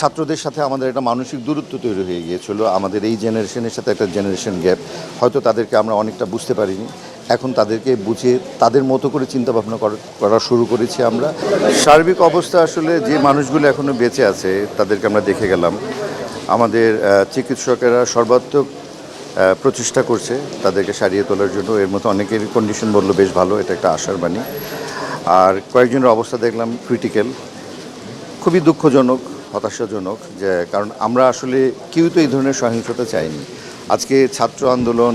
ছাত্রদের সাথে আমাদের একটা মানসিক দূরত্ব তৈরি হয়ে গিয়েছিল। আমাদের এই জেনারেশনের সাথে একটা জেনারেশন গ্যাপ। হয়তো তাদেরকে আমরা অনেকটা বুঝতে পারিনি। এখন তাদেরকে বুঝে তাদের মতো করে চিন্তা ভাবনা করা- শুরু করেছি আমরা। সার্বিক অবস্থা আসলে যে মানুষগুলো এখনও বেঁচে আছে, তাদেরকে আমরা দেখে গেলাম। আমাদের চিকিৎসকেরা সর্বাত্মক প্রচেষ্টা করছে তাদেরকে সারিয়ে তোলার জন্য। এর মতো অনেকের কন্ডিশন বলল, বেশ ভালো, এটা একটা আশার বাণী। আর কয়েকজনের অবস্থা দেখলাম ক্রিটিক্যাল খুবই দুঃখজনক। হতাশাজনক যে, কারণ আমরা আসলে কেউ তো এই ধরনের সহিংসতা চাইনি। আজকে ছাত্র আন্দোলন,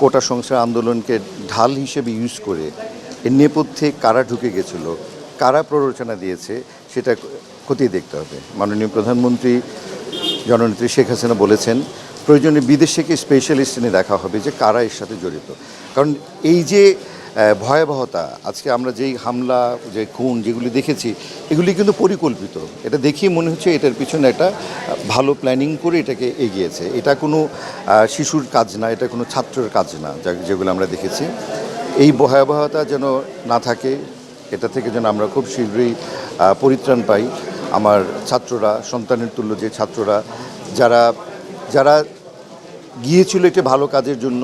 কোটা সংস্কার আন্দোলনকে ঢাল হিসেবে ইউজ করে এর নেপথ্যে কারা ঢুকে গেছিল, কারা প্ররোচনা দিয়েছে, সেটা খতিয়ে দেখতে হবে। মাননীয় প্রধানমন্ত্রী জননেত্রী শেখ হাসিনা বলেছেন, প্রয়োজনে বিদেশ থেকে স্পেশালিস্ট এনে দেখা হবে যে কারা এর সাথে জড়িত। কারণ এই যে ভয়াবহতা। আজকে আমরা যেই হামলা, যে খুন যেগুলি দেখেছি, এগুলি কিন্তু পরিকল্পিত। এটা দেখিয়ে মনে হচ্ছে এটার পিছনে একটা ভালো প্ল্যানিং করে এটাকে এগিয়েছে। এটা কোনো শিশুর কাজ না, এটা কোনো ছাত্রের কাজ না যেগুলো আমরা দেখেছি। এই ভয়াবহতা যেন না থাকে, এটা থেকে যেন আমরা খুব শীঘ্রই পরিত্রাণ পাই। আমার ছাত্ররা, সন্তানের তুল্য যে ছাত্ররা, যারা যারা গিয়েছিল একটি ভালো কাজের জন্য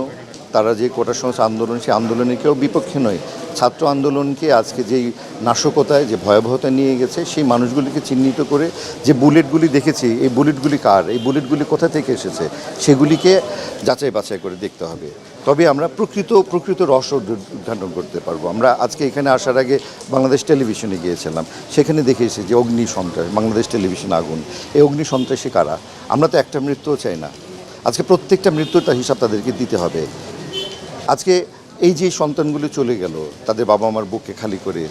তারা যে কোটা সংস্থা আন্দোলন সেই আন্দোলনে কেউ বিপক্ষে নয়। ছাত্র আন্দোলনকে আজকে যেই নাশকতায়, যে ভয়াবহতা নিয়ে গেছে, সেই মানুষগুলিকে চিহ্নিত করে যে বুলেটগুলি দেখেছি, এই বুলেটগুলি কার, এই বুলেটগুলি কোথা থেকে এসেছে, সেগুলিকে যাচাই বাছাই করে দেখতে হবে। তবে আমরা প্রকৃত প্রকৃত উদ্ঘ- উদ্ঘাটন করতে পারব। আমরা আজকে এখানে আসার আগে বাংলাদেশ টেলিভিশনে গিয়েছিলাম। সেখানে দেখেছি যে অগ্নি সন্ত্রাস, বাংলাদেশ টেলিভিশন আগুন। এই অগ্নি সন্ত্রাসী কারা? আমরা তো একটা মৃত্যুও চাই না। আজকে প্রত্যেকটা মৃত্যুর তার হিসাব তাদেরকে দিতে হবে। আজকে এই যে সন্তানগুলো চলে গেল, তাদের বাবা মার বুককে খালি করে,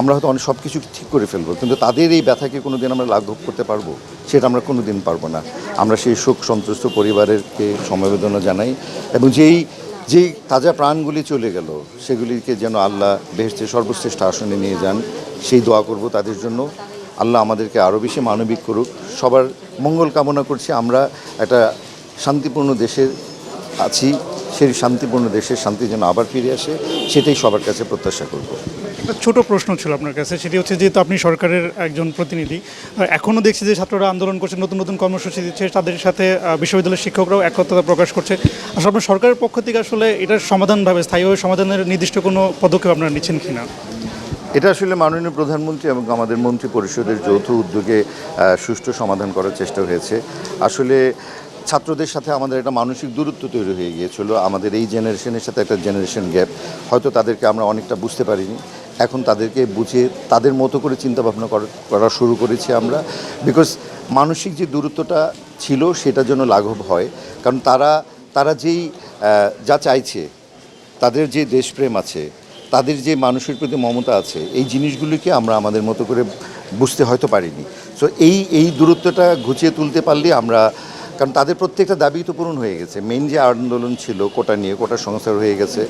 আমরা হয়তো অনেক সব কিছু ঠিক করে ফেলব, কিন্তু তাদের এই ব্যথাকে কোনো দিন আমরা লাঘব করতে পারব? সেটা আমরা কোনো দিন পারব না। আমরা সেই শোক সন্ত্রস্ত পরিবারেরকে সমবেদনা জানাই এবং যেই যেই তাজা প্রাণগুলি চলে গেল, সেগুলিকে যেন আল্লাহ বেহেস্তের সর্বশ্রেষ্ঠ আসনে নিয়ে যান, সেই দোয়া করব তাদের জন্য। আল্লাহ আমাদেরকে আরও বেশি মানবিক করুক। সবার মঙ্গল কামনা করছি। আমরা একটা শান্তিপূর্ণ দেশের আছি। সেই শান্তিপূর্ণ দেশের শান্তি যেন আবার ফিরে আসে সেটাই সবার কাছে প্রত্যাশা করব। একটা ছোট প্রশ্ন ছিল আপনার কাছে সেটি হচ্ছে যেহেতু আপনি সরকারের একজন প্রতিনিধি এখনও দেখছি যে ছাত্ররা আন্দোলন করছে নতুন নতুন কর্মসূচি দিচ্ছে তাদের সাথে বিশ্ববিদ্যালয়ের শিক্ষকরাও একতা প্রকাশ করছে। আসলে আপনার সরকারের পক্ষ থেকে আসলে এটার সমাধানভাবে স্থায়ীভাবে সমাধানের নির্দিষ্ট কোনো পদক্ষেপ আপনারা নিচ্ছেন কিনা? এটা আসলে মাননীয় প্রধানমন্ত্রী এবং আমাদের মন্ত্রী পরিষদের যৌথ উদ্যোগে সুষ্ঠু সমাধান করার চেষ্টা হয়েছে। আসলে ছাত্রদের সাথে আমাদের একটা মানসিক দূরত্ব তৈরি হয়ে গিয়েছিল। আমাদের এই জেনারেশনের সাথে একটা জেনারেশন গ্যাপ। হয়তো তাদেরকে আমরা অনেকটা বুঝতে পারিনি। এখন তাদেরকে বুঝে তাদের মতো করে চিন্তা ভাবনা করা- করা শুরু করেছি আমরা। বিকজ মানসিক যে দূরত্বটা ছিল সেটা যেন লাঘব হয়। কারণ তারা তারা যেই যা চাইছে, তাদের যে দেশপ্রেম আছে, তাদের যে মানুষের প্রতি মমতা আছে, এই জিনিসগুলিকে আমরা আমাদের মতো করে বুঝতে হয়তো পারিনি। সো এই এই দূরত্বটা ঘুচিয়ে তুলতে পারলে আমরা কারণ তাদের প্রত্যেকটা দাবি তো পূরণ হয়ে গেছে। মেন যে আন্দোলন ছিল, কোটা নিয়ে, কোটা সংস্কার হয়ে গেছে,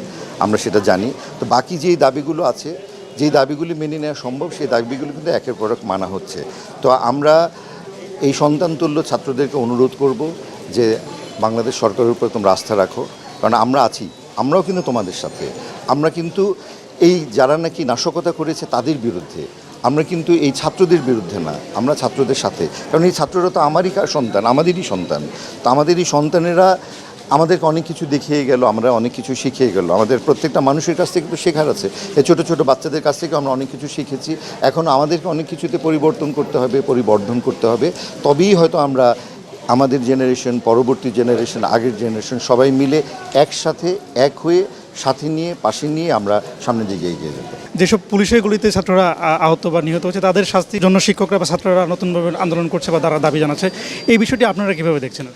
আমরা সেটা জানি। তো বাকি যেই দাবিগুলো আছে, যেই দাবিগুলি মেনে নেওয়া সম্ভব, সেই দাবিগুলি কিন্তু একের পর এক মানা হচ্ছে। তো আমরা এই সন্তান তুল্য ছাত্রদেরকে অনুরোধ করব যে বাংলাদেশ সরকারের উপরে তোমরা আস্থা রাখো। কারণ আমরা আছি, আমরাও কিন্তু তোমাদের সাথে। আমরা কিন্তু এই যারা নাকি নাশকতা করেছে, তাদের বিরুদ্ধে আমরা কিন্তু এই ছাত্রদের বিরুদ্ধে না, আমরা ছাত্রদের সাথে। কারণ এই ছাত্ররা তো আমারই সন্তান, আমাদেরই সন্তান। তো আমাদেরই সন্তানেরা আমাদেরকে অনেক কিছু দেখিয়ে গেল, আমরা অনেক কিছু শিখিয়ে গেল। আমাদের প্রত্যেকটা মানুষের কাছ থেকে তো শেখার আছে। এই ছোটো ছোটো বাচ্চাদের কাছ থেকে আমরা অনেক কিছু শিখেছি। এখন আমাদেরকে অনেক কিছুতে পরিবর্তন করতে হবে, পরিবর্ধন করতে হবে। তবেই হয়তো আমরা আমাদের জেনারেশন পরবর্তী জেনারেশন আগের জেনারেশন সবাই মিলে একসাথে, এক হয়ে সাথে নিয়ে পাশে নিয়ে আমরা সামনের দিকে এগিয়ে যাব যেসব পুলিশের গুলিতে ছাত্ররা আহত বা নিহত হচ্ছে তাদের শাস্তির জন্য শিক্ষকরা বা ছাত্ররা নতুনভাবে আন্দোলন করছে বা তারা দাবি জানাচ্ছে। এই বিষয়টি আপনারা কীভাবে দেখছেন?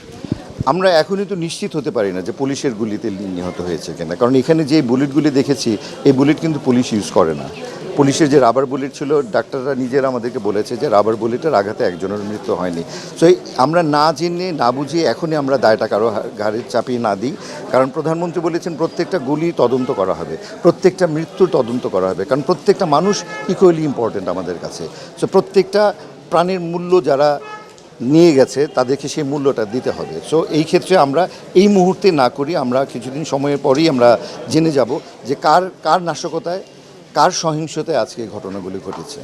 আমরা এখনই তো নিশ্চিত হতে পারি না যে পুলিশের গুলিতে নিহত হয়েছে কিনা। কারণ এখানে যে বুলেটগুলি দেখেছি এই বুলেট কিন্তু পুলিশ ইউজ করে না। পুলিশের যে রাবার বুলেট ছিল, ডাক্তাররা নিজেরা আমাদেরকে বলেছে যে রাবার বুলেটের আঘাতে একজনের মৃত্যু হয়নি। সো আমরা না জেনে, না বুঝিয়ে এখনই আমরা দায়টা কারও ঘাড়ে চাপিয়ে না দিই। কারণ প্রধানমন্ত্রী বলেছেন প্রত্যেকটা গুলি তদন্ত করা হবে, প্রত্যেকটা মৃত্যুর তদন্ত করা হবে, কারণ প্রত্যেকটা মানুষ ইকুয়ালি ইম্পর্টেন্ট আমাদের কাছে। সো প্রত্যেকটা প্রাণের মূল্য যারা নিয়ে গেছে, তাদেরকে সেই মূল্যটা দিতে হবে। সো এই ক্ষেত্রে আমরা এই মুহূর্তে না করি, আমরা কিছুদিন সময়ের পরেই আমরা জেনে যাব যে কার কার নাশকতায় কার সহিংসতায় আজকে ঘটনাগুলি ঘটেছে?